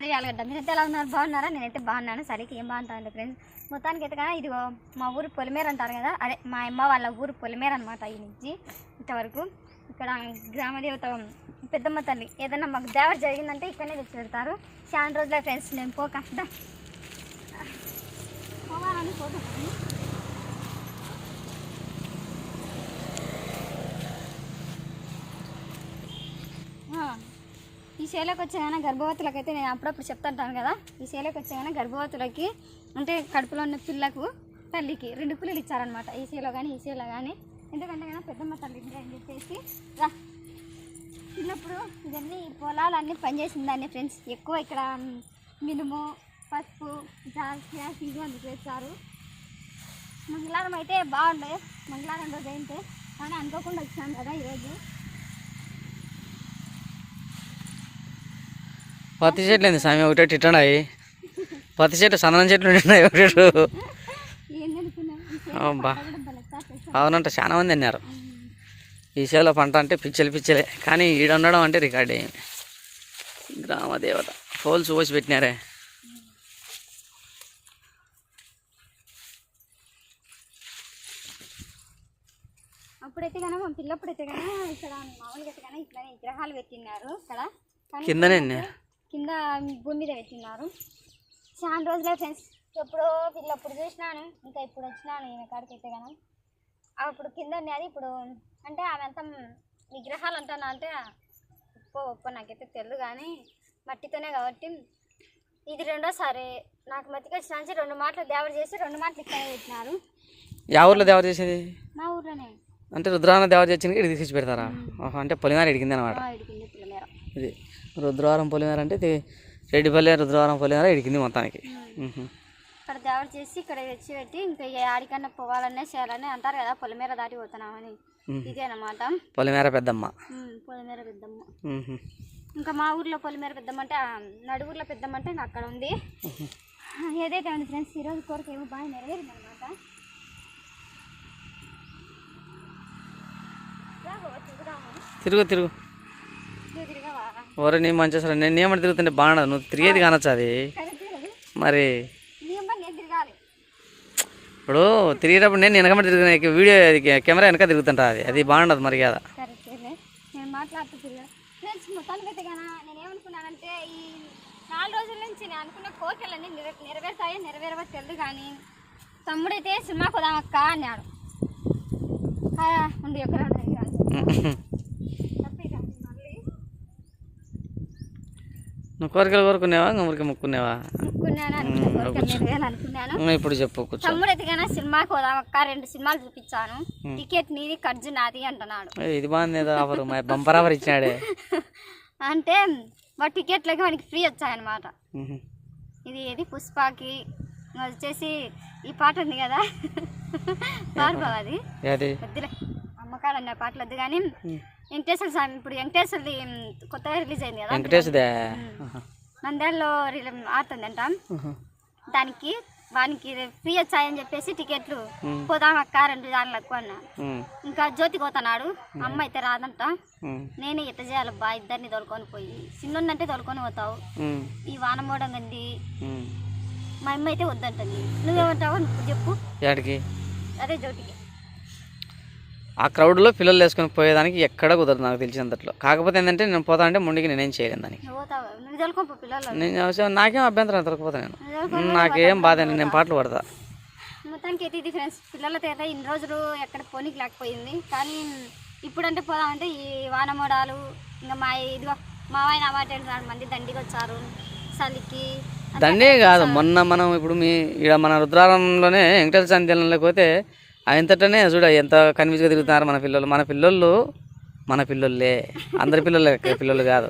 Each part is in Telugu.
ఆలుగడ్డ మీరైతే ఎలా ఉన్నారు? బాగున్నారా? నేనైతే బాగున్నాను. సరికి ఏం బాగుంటుంది ఫ్రెండ్స్ మొత్తానికి అయితే కదా ఇది మా ఊరు పొలిమేర అంటారు కదా అదే మా అమ్మ వాళ్ళ ఊరు పొలిమేర అనమాట ఈ నుంచి ఇంతవరకు. ఇక్కడ గ్రామదేవత పెద్దమ్మ తల్లి ఏదైనా మాకు దేవర జరిగిందంటే ఇక్కడనే తెచ్చి పెడతారు. చాలా రోజుల ఫ్రెండ్స్ నేను పోక పోవాలని పోతున్నాను ఆ, ఈ సేలకు వచ్చాగానే గర్భవతులకు అయితే నేను అప్పుడప్పుడు చెప్తుంటాను కదా ఈ సేలకు వచ్చాగానే గర్భవతులకి అంటే కడుపులో ఉన్న పిల్లకు తల్లికి రెండు పిల్లలు ఇచ్చారనమాట ఈ సేలో కానీ ఈ సేలో కానీ ఎందుకంటే కదా పెద్దమ్మ తల్లి అని చెప్పేసి రా. చిన్నప్పుడు ఇవన్నీ పొలాలన్నీ పనిచేసిందండి ఫ్రెండ్స్. ఎక్కువ ఇక్కడ మినుము పసుపు దాల్చిన ఇవి అందుకు వేస్తారు మంగళవారం అయితే బాగుండే. మంగళవారం రోజు అయితే కానీ అనుకోకుండా వచ్చాను కదా ఈరోజు. పత్తి చెట్లు ఏంది స్వామి ఒకటి ఇట్టండి పత్తి చెట్లు సందనం చెట్లు ఉంటున్నాయి ఒకటి అబ్బా. అవునంట చాలా మంది అన్నారు. ఈ చేలో పంట అంటే పిచ్చలు పిచ్చలే. కానీ ఈడ ఉండడం అంటే రికార్డ్ అయ్యింది గ్రామ దేవత. పోల్స్ పోసి పెట్టినారే. అప్పుడైతే కన్నా మా పిల్లప్పుడైతే ఇక్కడ మామూలుగా అయితే కన్నా ఇట్లా విగ్రహాలు పెట్టినారు ఇక్కడ కిందనే కింద భూమి మీద పెట్టినారు చాలా రోజులే ఫ్రెండ్స్ ఎప్పుడో పిల్లప్పుడు చూసినాను ఇంకా ఇప్పుడు వచ్చినాను ఈమె కాడికి అయితే కన్నా అప్పుడు కింద ఉన్నది ఇప్పుడు అంటే ఆమె అంతా విగ్రహాలు అంటున్నా అంటే ఒప్పో ఒప్పో నాకైతే తెలియదు కానీ మట్టితోనే కాబట్టి ఇది రెండోసారి నాకు మతికి వచ్చిన రెండు మాటలు దేవర చేసి రెండు మాటలు ఇక్కడ పెట్టినారు. యా ఊర్లో దేవత చేసేది? మా ఊర్లోనే. అంటే రుద్రాన దేవత చేసింది ఇక్కడ తీసుకొచ్చి పెడతారా? అంటే పొలిమేర ఇడిగింది అనమాట ఇడికింది పిల్లమేర ఇది. రుద్రవరం పొలిమేర అంటే ఇది రెడ్డిపల్లి రుద్రవరం పొలిమేర ఇడిగింది మొత్తానికి. ఇక్కడ దేవర చేసి ఇక్కడ తెచ్చి పెట్టి ఇంకా ఆడికన్నా పోవాలనే చేయాలని అంటారు కదా పొలిమేర దాటి పోతున్నామని. మ్మ్. ఇదే అనమాట పొలిమేర పెద్దమ్మ. పొలిమేర పెద్దమ్మ. ఇంకా మా ఊర్లో పొలిమేర పెద్దమ్మ అంటే ఆ, నడువుర్లో పెద్దమ్మ అంటే అక్కడ ఉంది. ఏదైతే ఉంది ఫ్రెండ్స్ ఈరోజు కోరిక ఏమో బాగా నెరవేరింది అనమాట తిరుగు తిరుగు. ఓరే నీ మంచి అసలు నేను ఏమంటే తిరుగుతుంటే బాగుండదు నువ్వు తిరిగేది కానొచ్చు అది. మరి ఇప్పుడు తిరిగేటప్పుడు నేను వెనకమాట తిరుగుతున్నా వీడియో కెమెరా వెనక తిరుగుతుంటా అది. అది బాగుండదు మరి కదా. కరెక్టేలే నేను మాట్లాడుతూ తిరిగా ఫ్రెండ్స్ మొత్తానికి అయితే కానీ నేను ఏమనుకున్నానంటే ఈ నాలుగు రోజుల నుంచి నేను అనుకున్న కోరికలన్నీ నెర నెరవేరుతాయో నెరవేరవో తెలియదు కానీ తమ్ముడైతే సినిమాకి వదాం అక్క అన్నాడు. ఉండి ఎక్కడ తప్పే కాదు మళ్ళీ నువ్వు కోరికలు కోరుకునేవా? ఊరికి ముక్కునేవా ఇప్పుడు చెప్పు తమ్ముడైతే కానీ సినిమాకి వదాం అక్క? రెండు సినిమాలు చూపించాను. టికెట్ నీది ఖర్చు నాది అంటున్నాడు. ఇది బాగుంది ఆఫర్. Bumper offer ఇచ్చినాడే. అంటే మా టికెట్లకి మనకి ఫ్రీ వచ్చాయన్నమాట. ఇది ఏది? పుష్పకి. వచ్చేసి ఈ పాట ఉంది కదా? పాడు బావ అది. ఏది? వద్దులే. అమ్మకాడన్న పాటలు వద్దు కానీ వెంకటేశ్వర స్వామి ఇప్పుడు వెంకటేశ్వరది కొత్తగా రిలీజ్ అయింది కదా? వెంకటేశ్దే నంద్యాలలో రిలీ ఆడుతుందంట దానికి వానికి ఫ్రీ వచ్చాయని చెప్పేసి టికెట్లు పోదాం అక్క రెండు దానిలో ఎక్కువ ఇంకా జ్యోతి పోతున్నాడు. అమ్మ అయితే రాదంట. నేనే ఎట్ట చేయాలి బా ఇద్దరిని తోలుకొని పోయి. చిన్నుందంటే తోలుకొని పోతావు. ఈ వానమోడం గంది మా అమ్మ అయితే వద్దంటుంది. నువ్వేమంటావు నువ్వు చెప్పు. అదే జ్యోతికి. ఆ క్రౌడ్లో పిల్లలు వేసుకొని పోయేదానికి ఎక్కడ కుదరదు నాకు తెలిసినంతట్లో. కాకపోతే ఏంటంటే నేను పోతా అంటే ముండికి నేనేం చేయలేను దానికి. నేను నాకేం అభ్యంతరం దొరకపోతా నేను. నాకేం బాధ నేను పాటలు పడతా. మొత్తానికి అయితే ఇది ఫ్రెండ్స్ పిల్లలతో అయితే ఇన్ని రోజులు ఎక్కడ పోనీకి లేకపోయింది. కానీ ఇప్పుడంటే పోదామంటే ఈ వానమోడాలు ఇంకా మా ఇదిగో మావయ్య నా మాట నాలుగు మంది దండికి వచ్చారు చలికి. దండే కాదు మొన్న మనం ఇప్పుడు మీ ఇక్కడ మన రుద్రారంలోనే వెంకటేశ్వర స్వామి దేవాలయంలోకి పోతే ఆయనతోనే చూడ ఎంత కన్విన్స్గా తిరుగుతున్నారు మన పిల్లలు. మన పిల్లలు మన పిల్లలే. అందరి పిల్లలే పిల్లలు కాదు.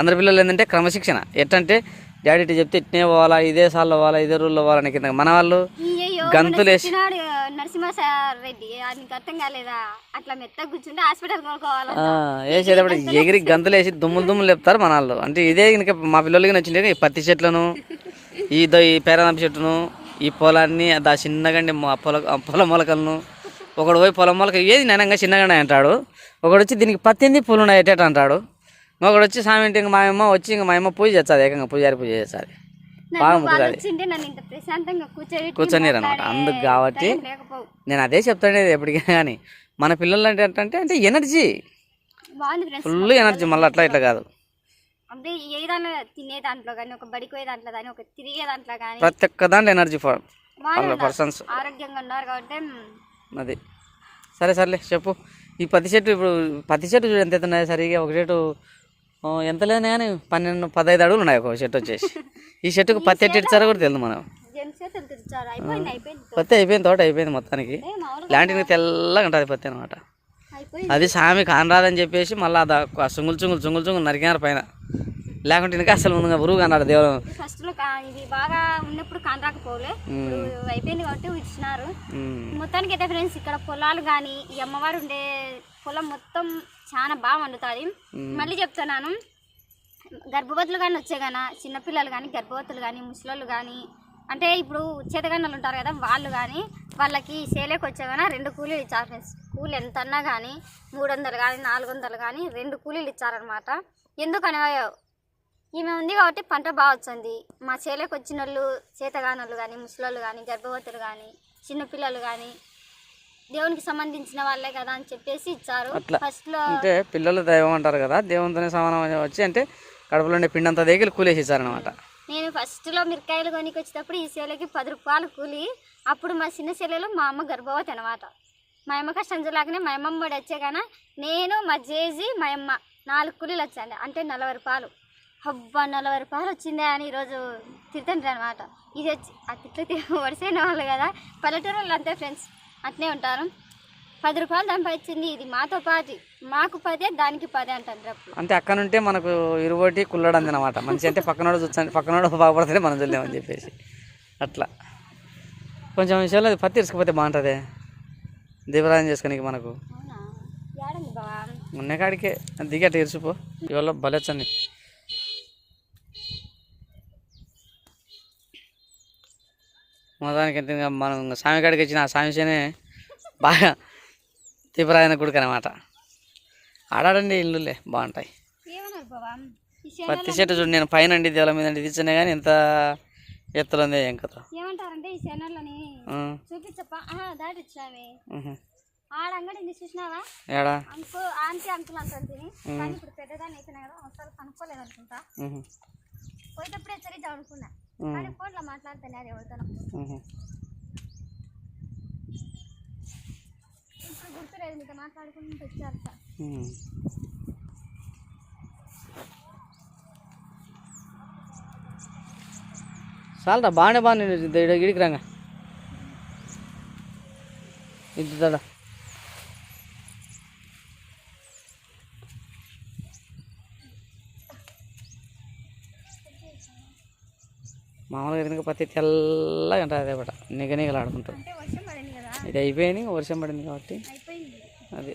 అందరి పిల్లలు ఏంటంటే క్రమశిక్షణ. ఎట్టంటే డాడీ ఇటు చెప్తే ఇట్నే పోవాలా ఇదే సార్లో పోవాలా ఇదే రూల్లో పోవాలని కింద మన వాళ్ళు గంతులేసి వేసేటప్పుడు ఎగిరి గంతులు వేసి దుమ్ములు దుమ్ములు లేపుతారు మన వాళ్ళు. అంటే ఇదే కనుక మా పిల్లలకి నచ్చింది ఈ పత్తి చెట్లను ఈ పేరాదంప చెట్టును ఈ పొలాన్ని దా చిన్నగండి మొ- పొల పొల మొలకలను. ఒకడు పోయి పొలం మొలక ఏది నేనంగా చిన్నగానే అంటాడు. ఒకడు వచ్చి దీనికి పత్తి ఏంది పూలు ఉన్నాయి ఎట్టేట అంటాడు. ఇంకొకటి వచ్చి స్వామి ఇంటి ఇంక మా అమ్మ వచ్చి ఇంక మా అమ్మ పూజ చేస్తుంది ఏకంగా పూజారి పూజ చేస్తుంది. బాగా కూర్చోబెట్టి కూర్చొనిరు అనమాట అందుకు కాబట్టి నేను అదే చెప్తానేది ఎప్పటికీ కానీ మన పిల్లలు అంటే ఏంటంటే అంటే ఎనర్జీ ఫుల్ ఎనర్జీ మళ్ళీ అట్లా ఇట్లా కాదు. అంటే ఏ దాంట్లో తినే దాంట్లో కానీ ఒక బడికి పోయే దాంట్లో కానీ ఒక తిరిగే దాంట్లో కానీ ప్రతి ఒక్క దాంట్లో ఎనర్జీ ఫర్. పర్సన్స్ ఆరోగ్యంగా ఉన్నారు కాబట్టి అది. సరే సర్లే చెప్పు. ఈ పత్తి చెట్టు ఇప్పుడు పత్తి చెట్టు చూడు ఎంత ఎత్తున్నాయి సరిగా ఒక చెట్టు ఎంత లేదు కానీ పన్నెండు పదహైదు అడుగులు ఉన్నాయి ఒక చెట్టు వచ్చేసి. ఈ చెట్టుకు పత్తి ఎట్టి ఇచ్చారో కూడా తెలియదు మనం పత్తి అయిపోయింది తోట అయిపోయింది మొత్తానికి. ఇలాంటివి తెల్లగా ఉంటుంది పత్తి అనమాట అది సామి కానరాదని చెప్పేసి మళ్ళీ అది ఆ చుంగులు చుంగులు చుంగులు చుంగులు నరికినారు పైన. లేకుంటే ఇంకా అసలు ముందుగా బురుగు అన్నాడు దేవుడు. ఫస్ట్లో ఇది బాగా ఉన్నప్పుడు కానరాకపోలే ఇప్పుడు అయిపోయింది కాబట్టి ఇచ్చినారు. మొత్తానికి అయితే ఫ్రెండ్స్ ఇక్కడ పొలాలు కానీ ఈ అమ్మవారు ఉండే పొలం మొత్తం చాలా బాగా వండుతుంది. మళ్ళీ చెప్తున్నాను గర్భవతులు కానీ వచ్చే గాన చిన్నపిల్లలు కానీ గర్భవతులు కానీ ముసలోళ్ళు కానీ అంటే ఇప్పుడు చేతగన్నలు ఉంటారు కదా వాళ్ళు కానీ వాళ్ళకి సేలేకి వచ్చే గాన రెండు కూలీలు ఇచ్చారు ఫ్రెండ్స్. కూలి ఎంత అన్నా కానీ మూడు వందలు కానీ నాలుగు వందలు కానీ రెండు కూలీలు ఇచ్చారనమాట ఎందుకని ఈమె ఉంది కాబట్టి పంట బాగా వచ్చింది. మా చేలేకి వచ్చిన వాళ్ళు చేతగానోళ్ళు కానీ ముసలోళ్ళు కానీ గర్భవతులు కానీ చిన్నపిల్లలు కానీ దేవునికి సంబంధించిన వాళ్ళే కదా అని చెప్పేసి ఇచ్చారు. అట్లా. ఫస్ట్లో అంటే పిల్లలు దైవం అంటారు కదా దేవునితోనే సమానం వచ్చి అంటే కడుపులో ఉండే పిండి అంతా దగ్గర కూలేసి ఇచ్చారనమాట నేను ఫస్ట్లో మిరకాయలు కొనికి వచ్చేటప్పుడు ఈ సేలకి పది రూపాయలు కూలి అప్పుడు మా చిన్న చెల్లెలు మా అమ్మ గర్భవతి అనమాట మా అమ్మ కష్టంజలాగానే మా అమ్మమ్మ కూడా వచ్చే కానీ నేను మా జేజీ మా అమ్మ నాలుగు కూలీలు వచ్చాను అంటే నలభై రూపాయలు. అబ్బా నలభై రూపాయలు వచ్చిందే అని ఈరోజు తిరుతుంటారు అనమాట ఇది వచ్చి ఆ తిట్లు వడిసైన వాళ్ళు కదా పల్లెటూరు వాళ్ళు అంతే ఫ్రెండ్స్. అట్నే ఉంటారు. పది రూపాయలు దానిపై ఇది మాతో పాటి మాకు పదే దానికి పదే అంటారు అంటే అక్కడ ఉంటే మనకు ఇరువటి కుల్లడంది అనమాట మంచి అంటే పక్కనోడు చూస్తాను పక్కనోడు బాగుపడితేనే మనం చూద్దామని చెప్పేసి. అట్లా. కొంచెం విషయాలు అది పత్తి ఇసుకపోతే బాగుంటుంది. దీపరాజం చేసుకోనికి మనకు. ఉన్న కాడికే. దిగి అట్లా ఇరుచుపో ఇవాళ బలెచ్చండి మొత్తానికి మనం స్వామి కాడికి వచ్చిన ఆ స్వామి చేనే బాగా దీపరాజన గుడికి అనమాట ఆడాడండి ఇల్లులే బాగుంటాయి. పత్తి చెట్టు చూడు నేను పైన అండి దేవుల మీద అండి తీర్చున్నా కానీ ఎంత ఎత్తులు ఉంది ఏం కథ. ఏమంటారంటే ఈ చూపించప్ప. ఆహా, దాటి ఇచ్చామే ఆడ అంగడి చూసినావా? ఏడా? అంకు ఆంటీ అంకుల్ అంటారు తిని కానీ ఇప్పుడు పెద్దదాన్ని అయిపోయినా కదా ఒకసారి కనుక్కోలేదు అనుకుంటా. పోయేటప్పుడు హెచ్చరిద్దాం అనుకున్నా. కానీ ఫోన్లో మాట్లాడుతాను అది ఎవరితో ఉహు. ఇప్పుడు గుర్తులేదు మీతో మాట్లాడుకుంటూ వచ్చారు సార్. ఉమ్. చాలరా బాగానే బాగానే ఇడికి రాగా. ఇది తడ మామూలుగా ఎదురుగా పత్తి తెల్లగా ఉంటుంది అదే పట నిగ నిగలు ఆడుకుంటాం ఇది అయిపోయింది వర్షం పడింది కాబట్టి. అది.